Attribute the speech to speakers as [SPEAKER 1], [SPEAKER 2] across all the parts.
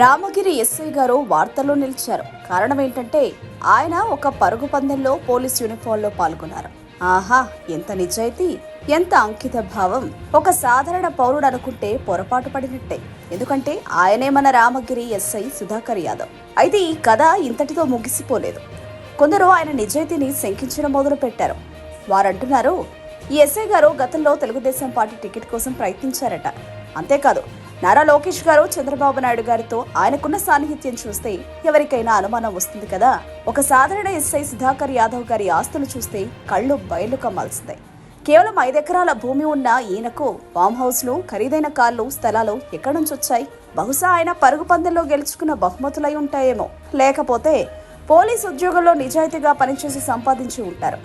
[SPEAKER 1] Ramagiri SI గారు వార్తల్లో నిలిచారు. కారణం ఏంటంటే ఆయన ఒక పరుగు పందెంలో పోలీస్ యూనిఫామ్లో పాల్గొన్నారు. ఆహా ఎంత నిజాయితీ ఎంత అంకిత భావం. ఒక సాధారణ పౌరుడు అనుకుంటే పొరపాటు పడినట్టే. ఎందుకంటే ఆయనే మన రామగిరి ఎస్ఐ సుధాకర్ యాదవ్. అయితే ఈ కథ ఇంతటితో ముగిసిపోలేదు. కొందరు ఆయన నిజాయితీని శంకించడం మొదలు పెట్టారు వారంటున్నారు ఈ ఎస్ఐ గారు గతంలో తెలుగుదేశం పార్టీ టికెట్ కోసం ప్రయత్నించారట. అంతేకాదు నారా లోకేష్ గారు చంద్రబాబు నాయుడు గారితో ఆయనకున్న సాన్నిహిత్యం చూస్తే ఎవరికైనా అనుమానం వస్తుంది కదా? ఒక సాధారణ ఎస్ఐ సుధాకర్ యాదవ్ గారి ఆస్తులు చూస్తే కళ్ళు బయలు కమ్మాల్సిందే. కేవలం ఐదెకరాల భూమి ఉన్న ఈయనకు ఫామ్ హౌస్లు ఖరీదైన కార్లు స్థలాలు ఎక్కడి నుంచి వచ్చాయి? బహుశా ఆయన పరుగు పందెంలో గెలుచుకున్న బహుమతులై ఉంటాయేమో. లేకపోతే పోలీస్ ఉద్యోగంలో నిజాయితీగా పనిచేసి సంపాదించి ఉంటారు.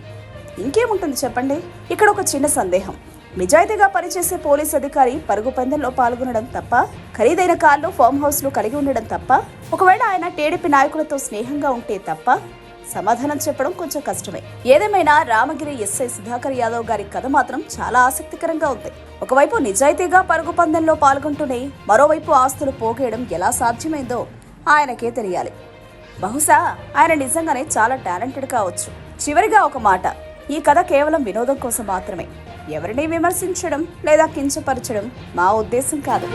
[SPEAKER 1] ఇంకేముంటుంది చెప్పండి? ఇక్కడ ఒక చిన్న సందేహం. నిజాయితీగా పనిచేసే పోలీస్ అధికారి పరుగు పందెంలో పాల్గొనడం తప్ప ఖరీదైన కార్లు ఫామ్ హౌస్లు కలిగి ఉండడం తప్ప ఒకవేళ ఆయన టీడీపీ నాయకులతో స్నేహంగా ఉంటే తప్ప సమాధానం చెప్పడం కొంచెం కష్టమే. ఏదేమైనా రామగిరి ఎస్ఐ సుధాకర్ యాదవ్ గారి కథ మాత్రం చాలా ఆసక్తికరంగా ఉంది. ఒకవైపు నిజాయితీగా పరుగు పందెంలో పాల్గొంటూనే మరోవైపు ఆస్తులు పోగేయడం ఎలా సాధ్యమైందో ఆయనకే తెలియాలి. బహుశా ఆయన నిజంగానే చాలా టాలెంటెడ్ కావచ్చు. చివరిగా ఒక మాట. ఈ కథ కేవలం వినోదం కోసం మాత్రమే. ఎవరిని విమర్శించడం లేదా కించపరచడం మా ఉద్దేశం కాదు.